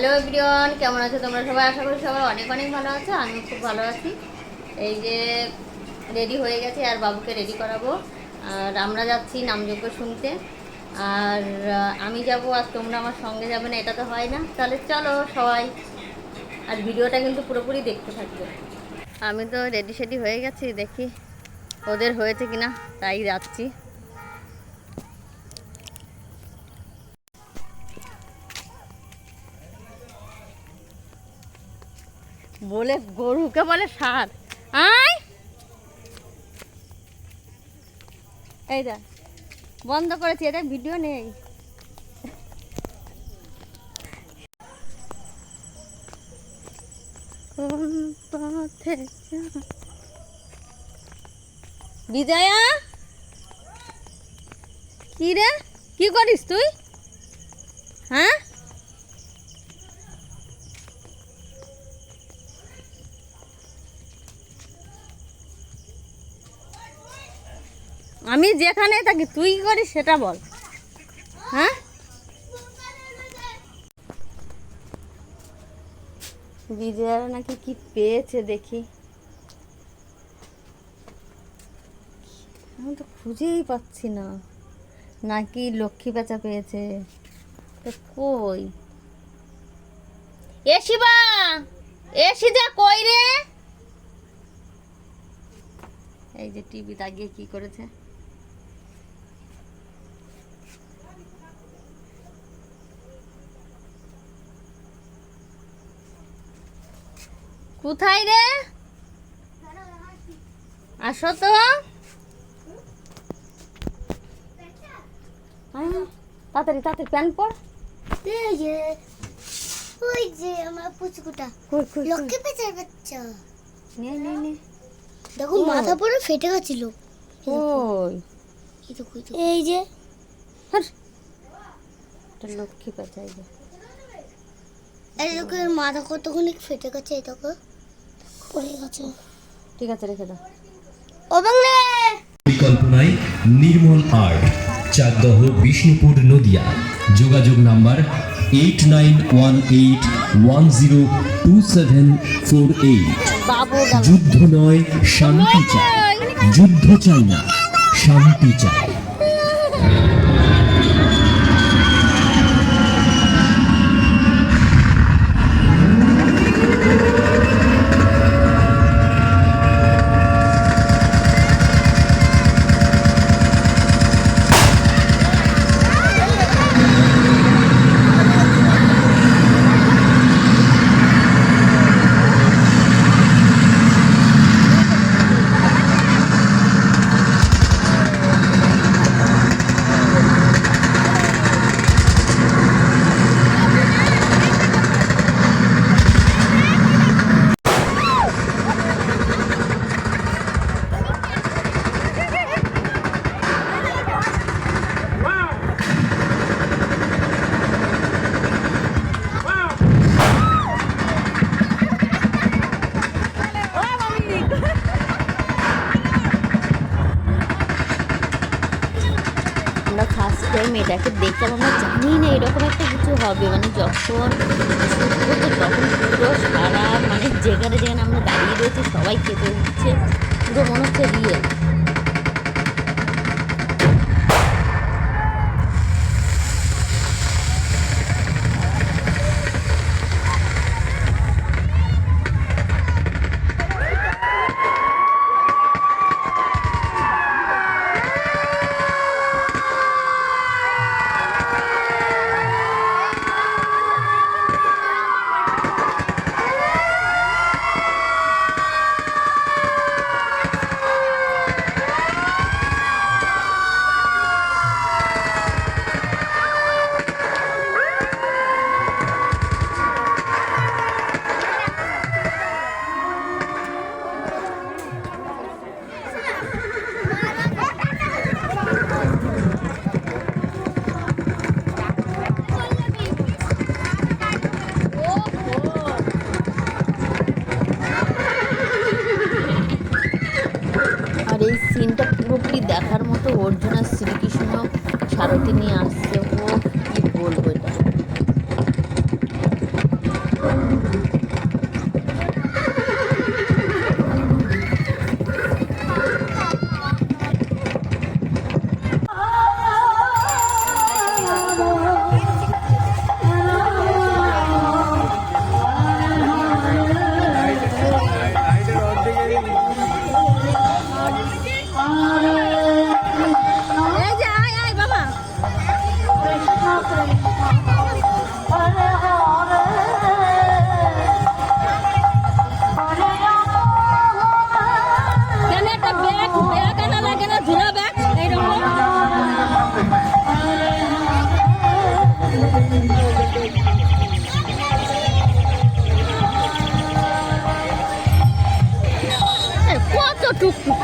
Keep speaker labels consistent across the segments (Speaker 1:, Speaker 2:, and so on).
Speaker 1: Hello everyone, কেমন আছো তোমরা সবাই? আশা করি সবাই অনেক অনেক ভালো আছো, আমিও খুব ভালো আছি। এই যে রেডি হয়ে গেছে আর বাবুকে রেডি করাবো। আর আমরা যাচ্ছি নামযজ্ঞ শুনতে। আর আমি যাব আর তোমরা আমার সঙ্গে যাবে না, এটা তো হয় না। তাহলে চলো সবাই। আর ভিডিওটা কিন্তু পুরোপুরি দেখতে থাকবে। আমি তো রেডি সেডি হয়ে গেছি, দেখি ওদের হয়েছে কিনা, তাই যাচ্ছি। বলে গরুকে বলে সার। আয়। এই দেখ, বন্ধ করেছি, এটা ভিডিও নেই। বিজয়া? কি রে? কি করিস তুই? হ্যাঁ? আমি যেখানে থাকি, তুই করিস, সেটা বল। হ্যাঁ? বিজয়ারা নাকি কি পেয়েছে দেখি। আমি তো খুঁজেই পাচ্ছি না। নাকি লক্ষ্মী পেঁচা পেয়েছে? তো কই? এ শিবা! এ সিজা কই রে? এই যে টিভি তাগিয়ে কি করেছে? কোথায় রে? আসো তো। তাড়াতাড়ি তাড়াতাড়ি প্যান্ট পর।
Speaker 2: ওই যে আমার পুচকুটা? লক্ষ্মী পেঁচার বাচ্চা।
Speaker 1: নে নে নে।
Speaker 2: দেখো মাথা পরে ফেটে গেছিল।
Speaker 1: ওই
Speaker 2: এই যে।
Speaker 1: লক্ষ্মী পাচাই
Speaker 2: এই দেখো মাথা কতখানি ফেটে গেছে এই দেখো। পড়ে গেছে।
Speaker 1: ঠিক আছে রেখে দাও।
Speaker 2: ও বাংলা!
Speaker 3: পরিকল্পনায় নির্মল আর্ট চাকদহ বিষ্ণুপুর নদিয়া। যোগাযোগ number eight nine one eight one zero two seven four eight যুদ্ধ নয় শান্তি চাই। যুদ্ধ চাই না শান্তি চাই।
Speaker 1: আমরা ফার্স্ট টাইম এটাকে দেখলাম, আমরা জানি না এরকম একটা কিছু হবে। মানে যখন তখন পুরো সারা মানে যেখানে যেখানে আমরা দাঁড়িয়ে রয়েছি, সবাই খেতে উঠছে। পুরো মনে হচ্ছে রিয়েল আর এই সিনটা পুরোপুরি দেখার মতো অর্জুন আর শ্রীকৃষ্ণ সারথি নিয়ে আসছে ও কি বলব? টুকটুকি চল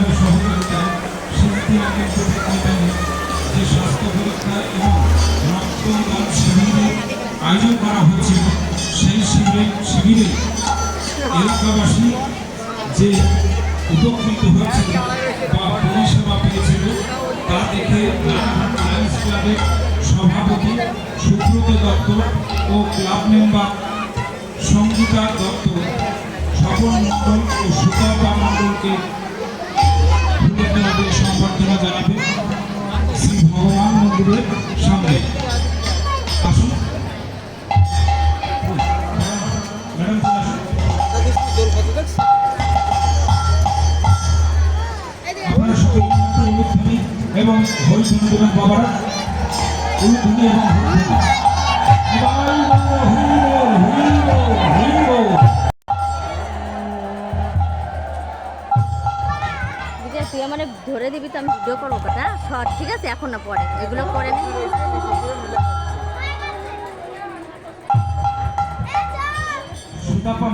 Speaker 4: ক্লাবের সহযোগিতায় শিল্পী আগে প্রতিযোগিতায় যে স্বাস্থ্য পরীক্ষা এবং রক্তদান শিবিরের আয়োজন করা হয়েছিল সেই শিবিরে শিবিরে এলাকাবাসী যে উপকৃত হয়েছিল বা পরিষেবা পেয়েছিল তা দেখে লায়ন্স ক্লাবের সভাপতি সুব্রত দত্ত ও ক্লাব মেম্বার সঙ্গীতা দত্ত স্বপন মণ্ডল ও সুতর্পা মণ্ডলকে শ্রী ভগবান মন্দিরের সামনে। আসুন। আপনারা সকল উলুধ্বনি এবং হরিধ্বনি দেবেন বাবারা। উলুধ্বনি
Speaker 1: তুই আমার ধরে দিবি তো আমি ভিডিও করব কথা সব ঠিক আছে, এখন না পরে এগুলো পরে।
Speaker 4: সুতাপা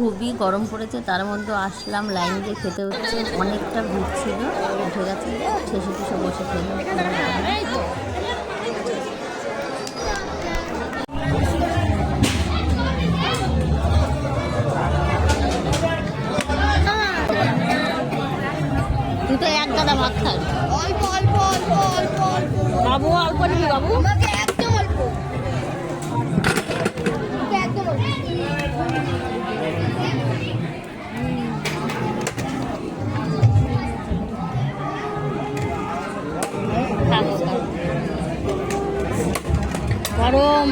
Speaker 1: খুবই গরম পড়েছে তার মধ্যে আসলাম লাইন দিয়ে খেতে হচ্ছে অনেকটা ভিড় ছিল উঠে গেছে ঠেসে ঠেসে বসে খেলাম তুই তো এক গাদা ভাত খাস।
Speaker 2: অল্প অল্প অল্প অল্প অল্প।
Speaker 1: বাবু অল্প নিবি বাবু? গরম।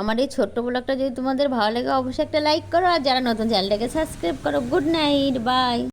Speaker 1: আমার এই ছোট্ট ব্লগটা যদি তোমাদের ভালো লাগে, অবশ্যই একটা লাইক করো, আর যারা নতুন চ্যানেলটাকে সাবস্ক্রাইব করো গুড নাইট বাই